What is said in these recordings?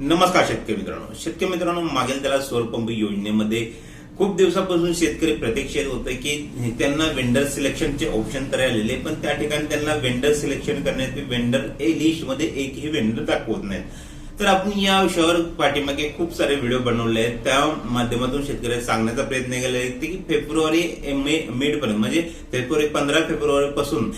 नमस्कार शेतकरी मित्रांनो. शेतकरी मित्रांनो मागील त्याला सौरपंप योजनेमध्ये खूप दिवसापासून शेतकरी प्रतीक्षेत होते की त्यांना वेंडर सिलेक्शनचे ऑप्शन तर आलेले पण त्या ठिकाणी त्यांना वेंडर सिलेक्शन करण्यात वेंडर ए लिस्टमध्ये एकही वेंडर दाखवत नाहीत. तर आपण या विषयावर पाठीमागे खूप सारे व्हिडिओ बनवले आहेत. त्या माध्यमातून शेतकऱ्यांना सांगण्याचा प्रयत्न केला आहे की फेब्रुवारी मे मिड पर्यंत म्हणजे फेब्रुवारी पंधरा फेब्रुवारी पासून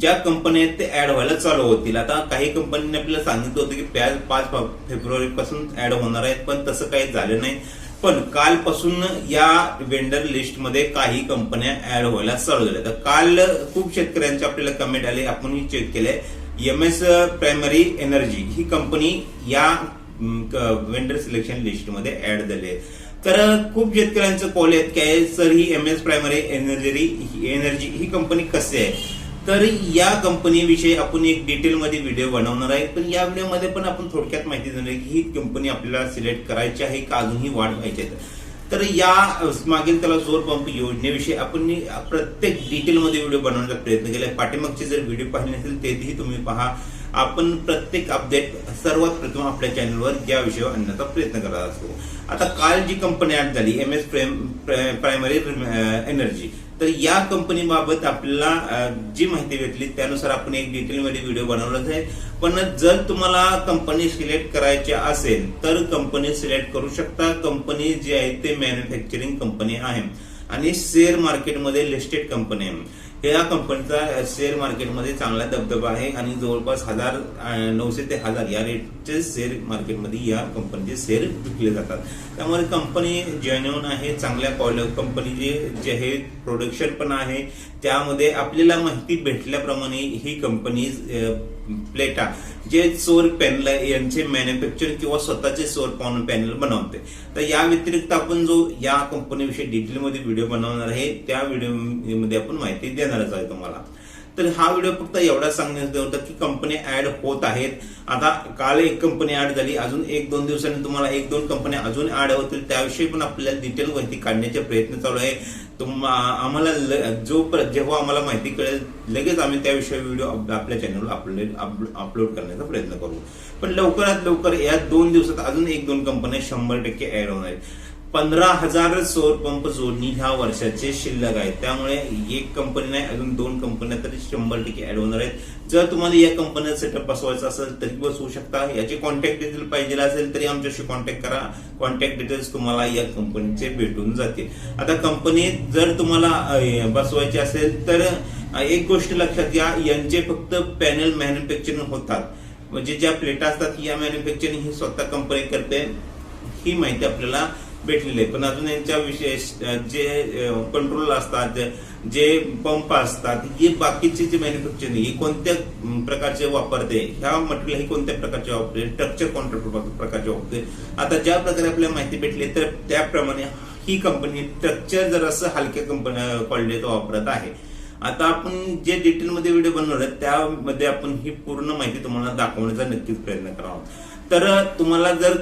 ज्या कंपन्या आहेत ते ऍड व्हायला चालू होतील आता काही कंपन्यांनी आपल्याला सांगितलं होतं की प्याज पाच फेब्रुवारी पासून ऍड होणार आहेत पण तसं काही झालं नाही. पण कालपासून या वेंडर लिस्टमध्ये काही कंपन्या ऍड व्हायला चालू झाल्या तर काल खूप शेतकऱ्यांचे आपल्याला कमेंट आले आपण चेक केले एम एस प्रायमरी एनर्जी ही कंपनी या वेंडर सिलेक्शन लिस्टमध्ये ऍड झाली आहे. तर खूप शेतकऱ्यांचं कॉल आहेत की सर ही M S primary energy energy ही कंपनी कसे आहे? तर या कंपनीविषयी आपण एक डिटेलमध्ये व्हिडिओ बनवणार आहे. पण या व्हिडिओमध्ये पण आपण थोडक्यात माहिती देणार आहे की ही कंपनी आपल्याला सिलेक्ट करायची आहे का अजूनही वाढ व्हायची तर या मागील त्याला सौर पंप योजनेविषयी आपण प्रत्येक डिटेलमध्ये व्हिडिओ बनवण्याचा प्रयत्न केला पाठीमागचे जर व्हिडिओ पाहिले नसेल तेही तुम्ही पहा. आपण प्रत्येक अपडेट सर्वात प्रथम आपल्या चॅनलवर या विषयावर आणण्याचा प्रयत्न करत असतो. आता काल जी कंपनी ऍड झाली एम एस प्रायमरी एनर्जी तर या कंपनीबाबत आपल्याला जी माहिती भेटली त्यानुसार आपण एक डिटेलमध्ये व्हिडिओ बनवलाच आहे पण जर तुम्हाला कंपनी सिलेक्ट करायची असेल तर कंपनी सिलेक्ट करू शकता. कंपनी जी आहे ते मॅन्युफॅक्चरिंग कंपनी आहे. आणि शेअर मार्केटमध्ये लिस्टेड कंपनी आहे. या कंपनीचा शेअर मार्केटमध्ये चांगला दबदबा आहे आणि जवळपास हजार नऊशे ते हजार या रेटचे शेअर मार्केटमध्ये या कंपनीचे शेअर विकले जातात. त्यामुळे कंपनी जेन्युन आहे चांगल्या कंपनीचे जे आहे प्रोडक्शन पण आहे त्यामध्ये आपल्याला माहिती भेटल्याप्रमाणे ही कंपनी प्लेटा जे सोर पॅनल यांचे मॅन्युफॅक्चर किंवा स्वतःचे सोर पॅनल बनवते. तर या व्यतिरिक्त आपण जो या कंपनीविषयी डिटेलमध्ये व्हिडिओ बनवणार आहे त्या व्हिडिओमध्ये आपण माहिती देणारच आहे तुम्हाला. तर हा व्हिडिओ फक्त एवढा सांगण्याचं होता की कंपनी ऍड होत आहेत. आता काल एक कंपनी ऍड झाली अजून एक दोन दिवसांनी तुम्हाला एक दोन कंपन्या अजून ऍड होतील. त्याविषयी पण आपल्याला डिटेल माहिती काढण्याचे प्रयत्न चालू आहे. आम्हाला जो जेव्हा आम्हाला माहिती कळेल लगेच आम्ही त्याविषयी व्हिडिओ आपल्या चॅनलवर अपलोड अपलोड करण्याचा प्रयत्न करू. पण लवकरात लवकर या दोन दिवसात अजून एक दोन कंपन्या शंभर टक्के ऍड होणार आहेत. पंधरा हजार सौर पंप जोडणी ह्या वर्षाचे शिल्लक आहे. त्यामुळे एक कंपनी नाही अजून दोन कंपन्या तरी शंभर टक्के ऍड होणार आहेत. जर तुम्हाला या कंपनीचा सेटअप बसवायचा असेल तरी बसवू शकता. याचे कॉन्टॅक्ट डिटेल पाहिजे असेल तरी आमच्याशी कॉन्टॅक्ट करा. कॉन्टॅक्ट डिटेल्स तुम्हाला या कंपनीचे भेटून जातील. आता कंपनी जर तुम्हाला बसवायची असेल तर एक गोष्ट लक्षात घ्या. यांचे फक्त पॅनल मॅन्युफॅक्चरिंग होतात. म्हणजे ज्या प्लेटा असतात या मॅन्युफॅक्चरिंग ही स्वतः कंपनी करते. ही माहिती आपल्याला भेटलेले पण अजून यांच्या विशेष जे कंट्रोल असतात जे पंप असतात हे बाकीचे जे मॅन्युफॅक्चरिंग ही कोणत्या प्रकारचे वापरते? ह्या मटेरियल ही कोणत्या प्रकारचे वापरते? स्ट्रक्चर कोणत्या प्रकारचे वापरते? आता ज्या प्रकारे आपल्याला माहिती भेटली तर त्याप्रमाणे ही कंपनी स्ट्रक्चर जर असं हलक्या कंपनी क्वालिटीचं वापरत आहे. आता आपण जे डिटेलमध्ये व्हिडिओ बनवणार त्यामध्ये आपण ही पूर्ण माहिती तुम्हाला दाखवण्याचा नक्कीच प्रयत्न करावा तर तुम्हाला जर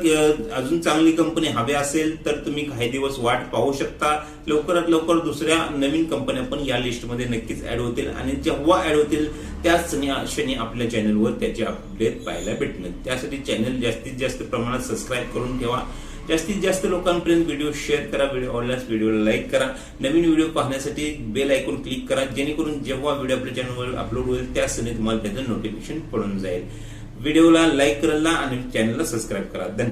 अजून चांगली कंपनी हवी असेल तर तुम्ही काही दिवस वाट पाहू शकता. लवकरात लवकर दुसऱ्या नवीन कंपन्या पण या लिस्टमध्ये नक्कीच ऍड होतील. आणि जेव्हा ऍड होतील त्याच क्षणी आपल्या चॅनलवर त्याचे अपडेट पाहायला भेटणार त्यासाठी चॅनल जास्तीत जास्त प्रमाणात सबस्क्राईब करून ठेवा. जास्तीत जास्त लोकांपर्यंत व्हिडिओ शेअर करा व्हिडिओ आवडल्यास व्हिडिओला लाईक करा. नवीन व्हिडिओ पाहण्यासाठी बेल ऐकून क्लिक करा. जेणेकरून जेव्हा व्हिडिओ आपल्या चॅनलवर अपलोड होईल त्या क्षणी तुम्हाला त्याचं नोटिफिकेशन पडून जाईल. व्हिडिओला लाईक करायला आणि चॅनलला सबस्क्राईब करा. धन्यवाद.